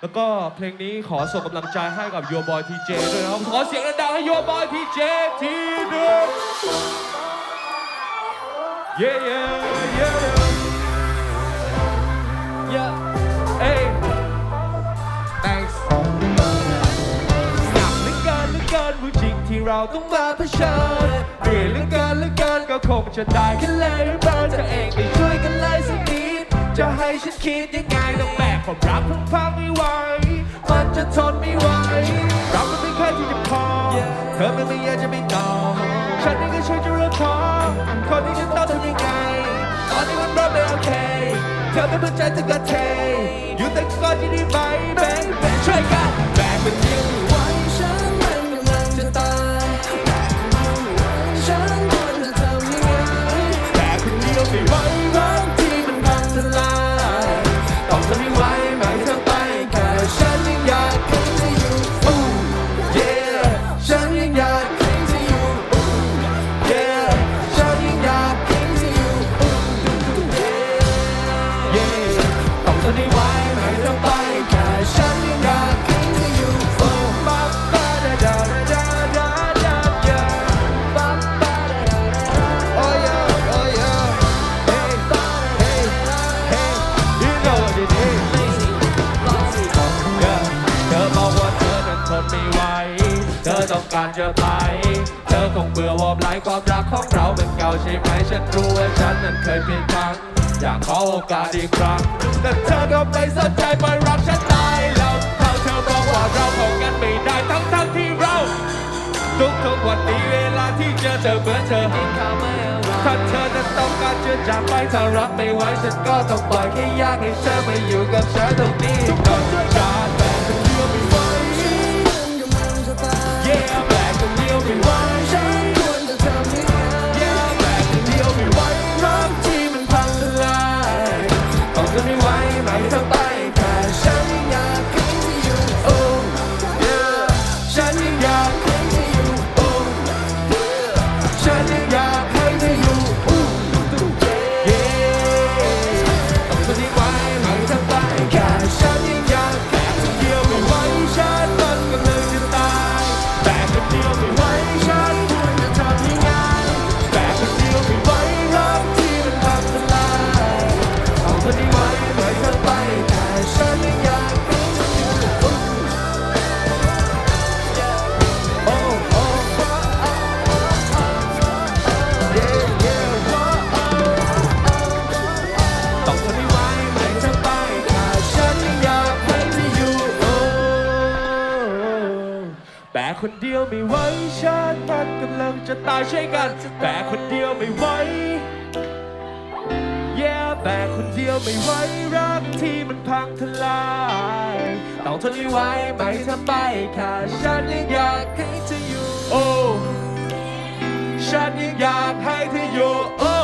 แล้วก็เพลงนี้ขอส่งกำลังใจให้กับ Your Boy TJ ด้วยนะครับ ขอเสียงดังๆให้ Your Boy TJ ทีหนึ่ง Yeah yeah yeah yeah Hey Thanks หนักเหลือเกินเหลือเกินผู้จริงที่เราต้องมาเผชิญเหนื่อยเหลือเกินเหลือเกินก็คงจะได้แค่เลยหรือเปล่าเธอเองไม่ช่วยกันเลยสักนิด จะให้ฉันคิดยังไงต้องแบกความรักทั้งพังไม่ไหว มันจะทนไม่ไหว เรามันไม่เคยที่จะพอ เธอไม่ไม่อยากจะไม่ต่อ ฉันเองก็ช่วยจะเรื่องพอคนที่ฉันต้องทำยังไง ตอนนี้มันเริ่มไม่โอเค เธอเป็นเพื่อนใจเธอก็เทยอยู่แต่ก่อนที่ได้ไหมแบ่งแบ่งช่วยกันแบ่งเป็นเดียว ต้องการจะไป เธอคงเบื่อวอมไร้ความรักของเราเป็นเก่าใช่ไหมฉันรู้ว่าฉันนั้นเคยผิดพลังอยากขอโอกาสอีกครั้ง แต่เธอก็ไม่สนใจปล่รักฉันตายแล้วเธอเธอบอกว่าเราเข้ากันไม่ได้ทั้งทั้งที่เรา ทุกทุกวันนี้เวลาที่เจอเธอเหมือนเธอกินข้าวไม่อร่อถ้าเธอจะต้องการจะจากไปถ้ารับไม่ไหวฉันก็ต้องปล่อยแค่อยากให้เธอมาอยู่กับฉันตรงนี้ทุกคนช่วยกัน ฉัน คนเดียวไม่ไหวฉันมันกำลังจะตายใช่กันแต่คนเดียวไม่ไหว Yeah แต่คนเดียวไม่ไหวรักที่มันพังทลายต้องทนไม่ไหวไหมเธอไปค่ะฉันยังอยากให้เธออยู่ โอ้ฉันยังอยากให้เธออยู่โอ้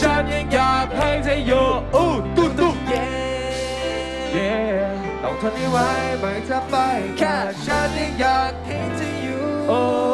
ฉันยังอยากให้เธออยู่ ทนไม่ไหวไหมเธอไปแค่ฉันยังอยากให้เธออยู่โอ้